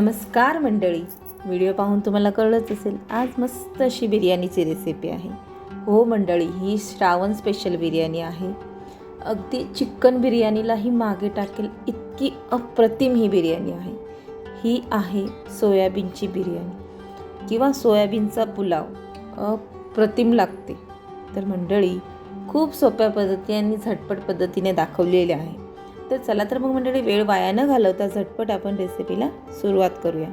नमस्कार मंडळी. व्हिडिओ पाहून तुम्हाला कळलंच असेल आज मस्त अशी बिर्याणीची रेसिपी आहे. हो मंडळी ही श्रावण स्पेशल बिर्याणी आहे. अगदी चिकन बिर्याणीलाही मागे टाकेल इतकी अप्रतिम ही बिर्याणी आहे. ही आहे सोयाबीनची बिर्याणी. किंवा सोयाबीनचा पुलाव. अप्रतिम लागते. तर मंडळी खूप सोप्या पद्धतीने आणि झटपट पद्धतीने दाखवलेले आहे. तर चला तर मग मंडळी वेळ वाया न घालवता झटपट आपण रेसिपीला सुरुवात करूया.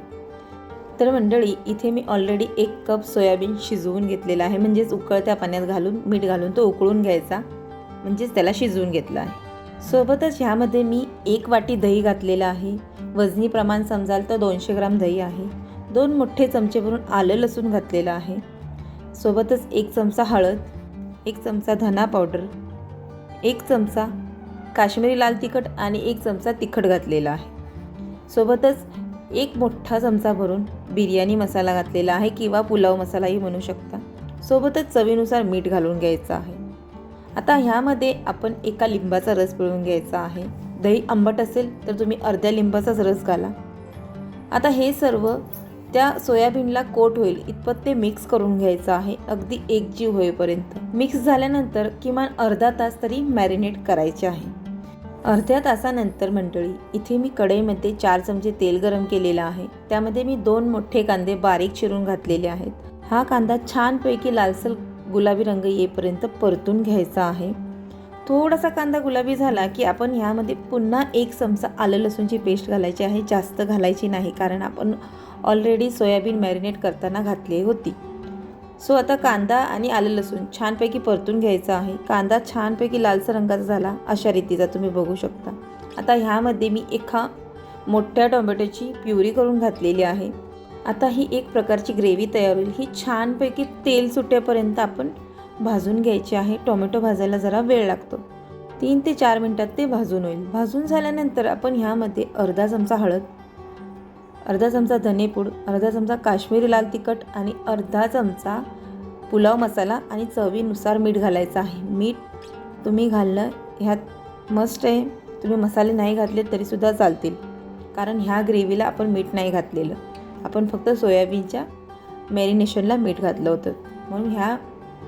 तर मंडळी इथे मी ऑलरेडी एक कप सोयाबीन शिजवून घेतलेला आहे. म्हणजेच उकळत्या पाण्यात घालून मीठ घालून तो उकळून घ्यायचा. म्हणजेच त्याला शिजवून घेतला आहे. सोबतच ह्यामध्ये मी एक वाटी दही घातलेलं आहे. वजनी प्रमाण समजाल तर दोनशे ग्राम दही आहे. दोन मोठे चमचे भरून आलं लसूण घातलेलं आहे. सोबतच एक चमचा हळद एक चमचा धना पावडर एक चमचा काश्मीरी लाल तिखट आणि एक चमचा तिखट घातलेला आहे. सोबतच एक मोठा चमचा भरून बिर्याणी मसाला घातलेला आहे किंवा पुलाव मसालाही म्हणू शकता. सोबतच चवीनुसार मीठ घालून घ्यायचं आहे. आता ह्यामध्ये आपण एका लिंबाचा रस पिळून घ्यायचा आहे. दही आंबट असेल तर तुम्ही अर्ध्या लिंबाचाच रस घाला. आता हे सर्व त्या सोयाबीनला कोट होईल इतपत ते मिक्स करून घ्यायचं आहे अगदी एकजीव होईपर्यंत. मिक्स झाल्यानंतर किमान अर्धा तास तरी मॅरिनेट करायचे आहे. अर्ध्या तासानंतर मंडळी इथे मी कढईमध्ये चार चमचे तेल गरम केलेलं आहे. त्यामध्ये मी दोन मोठे कांदे बारीक चिरून घातलेले आहेत. हा कांदा छानपैकी लालसर गुलाबी रंग येईपर्यंत परतून घ्यायचा आहे. थोडासा कांदा गुलाबी झाला की आपण ह्यामध्ये पुन्हा एक चमचा आलं लसूणची पेस्ट घालायची आहे. जास्त घालायची नाही कारण आपण ऑलरेडी सोयाबीन मॅरिनेट करताना घातली होती. सो आता कांदा आणि आलं लसूण छानपैकी परतून घ्यायचा आहे. कांदा छानपैकी लालसर रंगाचा झाला अशा रीतीचा तुम्ही बघू शकता. आता ह्यामध्ये मी एका मोठ्या टोमॅटोची प्युरी करून घातलेली आहे. आता ही एक प्रकारची ग्रेव्ही तयार होईल. ही छानपैकी तेल सुटेपर्यंत आपण भाजून घ्यायची आहे. टोमॅटो भाजायला जरा वेळ लागतो. तीन ते चार मिनटात ते भाजून होईल. भाजून झाल्यानंतर आपण ह्यामध्ये अर्धा चमचा हळद अर्धा चमचा धनेपूड अर्धा चमचा काश्मीरी लाल तिखट आणि अर्धा चमचा पुलाव मसाला आणि चवीनुसार मीठ घालायचं आहे. मीठ तुम्ही घालणं ह्यात मस्ट आहे. तुम्ही मसाले नाही घातले तरीसुद्धा चालतील. कारण ह्या ग्रेव्हीला आपण मीठ नाही घातलेलं. आपण फक्त सोयाबीनच्या मॅरिनेशनला मीठ घातलं होतं. म्हणून ह्या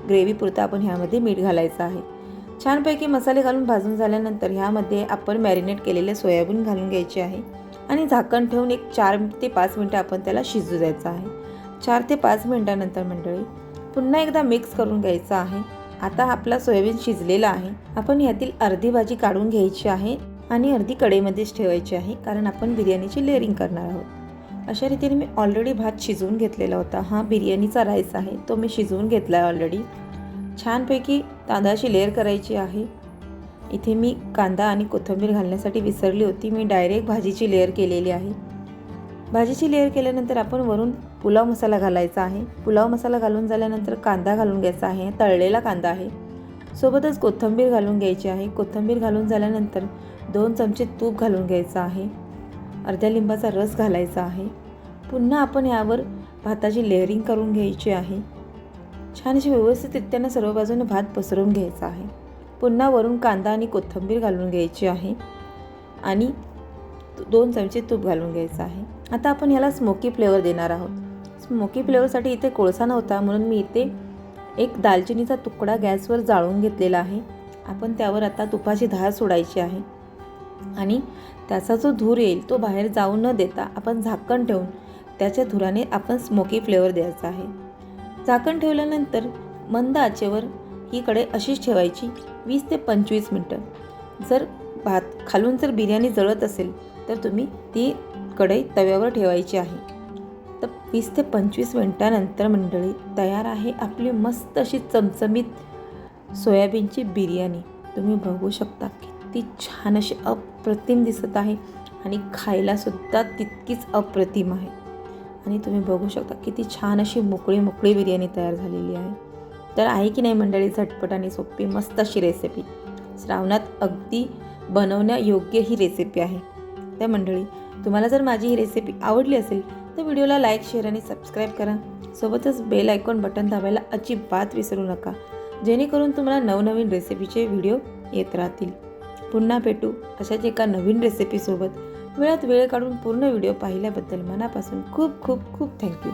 ग्रेव्हीपुरतं आपण ह्यामध्ये मीठ घालायचं आहे. छानपैकी मसाले घालून भाजून झाल्यानंतर ह्यामध्ये आपण मॅरिनेट केलेले सोयाबीन घालून घ्यायचे आहे. आणि झाकण ठेवून एक चार ते पाच मिनटं आपण त्याला शिजू द्यायचं आहे. चार ते पाच मिनटानंतर मंडळी पुन्हा एकदा मिक्स करून घ्यायचं आहे. आता आपला सोयाबीन शिजलेला आहे. आपण ह्यातील अर्धी भाजी काढून घ्यायची आहे आणि अर्धी कढईमध्येच ठेवायची आहे कारण आपण बिर्याणीची लेअरिंग करणार आहोत. अशा रीतीने मी ऑलरेडी भात शिजवून घेतलेला होता. हा बिर्याणीचा राईस आहे. तो मी शिजवून घेतला आहे ऑलरेडी छानपैकी तांदळाची लेअर करायची आहे. इथे मी कांदा आणि कोथिंबीर घालण्यासाठी विसरली होती. मी डायरेक्ट भाजीची लेअर केलेली आहे. भाजीची लेअर केल्यानंतर आपण वरून पुलाव मसाला घालायचा आहे. पुलाव मसाला घालून झाल्यानंतर कांदा घालून घ्यायचा आहे. तळलेला कांदा आहे. सोबतच कोथिंबीर घालून घ्यायची आहे. कोथिंबीर घालून झाल्यानंतर दोन चमचे तूप घालून घ्यायचं आहे. अर्ध्या लिंबाचा रस घालायचा आहे. पुन्हा आपण यावर भाताची लेअरिंग करून घ्यायची आहे. छान अशी व्यवस्थितरित्यानं सर्व बाजूने भात पसरवून घ्यायचा आहे. पुन्हा वरून कांदा आणि कोथिंबीर घालून घ्यायची आहे. आणि दोन चमचे तूप घालून घ्यायचं आहे. आता आपण याला स्मोकी फ्लेवर देणार आहोत. स्मोकी फ्लेवरसाठी इथे कोळसा नव्हता म्हणून मी इथे एक दालचिनीचा तुकडा गॅसवर जाळून घेतलेला आहे. आपण त्यावर आता तुपाची धार सोडायची आहे. आणि त्याचा जो धूर येईल तो बाहेर जाऊ न देता आपण झाकण ठेवून त्याच्या धुराने आपण स्मोकी फ्लेवर द्यायचा आहे. झाकण ठेवल्यानंतर मंद आचेवर ही कडे अशीच ठेवायची. वीस ते पंचवीस मिनटं. जर भात खालून जर बिर्याणी जळत असेल तर तुम्ही ती कढई तव्यावर ठेवायची आहे. तर वीस ते पंचवीस मिनटानंतर मंडळी तयार आहे आपली मस्त अशी चमचमीत सोयाबीनची बिर्याणी. तुम्ही बघू शकता किती छान अशी अप्रतिम दिसत आहे आणि खायलासुद्धा तितकीच अप्रतिम आहे. आणि तुम्ही बघू शकता किती छान अशी मोकळी मोकळी बिर्याणी तयार झालेली आहे. तर आहे की नाही मंडळी झटपट आणि सोपी मस्त अशी रेसिपी श्रावणात अगदी बनवण्यायोग्य ही रेसिपी आहे. त्या मंडळी तुम्हाला जर माझी ही रेसिपी आवडली असेल तर व्हिडिओला लाईक शेअर आणि सबस्क्राईब करा. सोबतच बेल आयकॉन बटन दाबायला अजिबात विसरू नका जेणेकरून तुम्हाला नवनवीन रेसिपीचे व्हिडिओ येत राहतील. पुन्हा भेटू अशाच एका नवीन रेसिपीसोबत वेळात वेळ काढून पूर्ण व्हिडिओ पाहिल्याबद्दल मनापासून खूप खूप खूप थँक्यू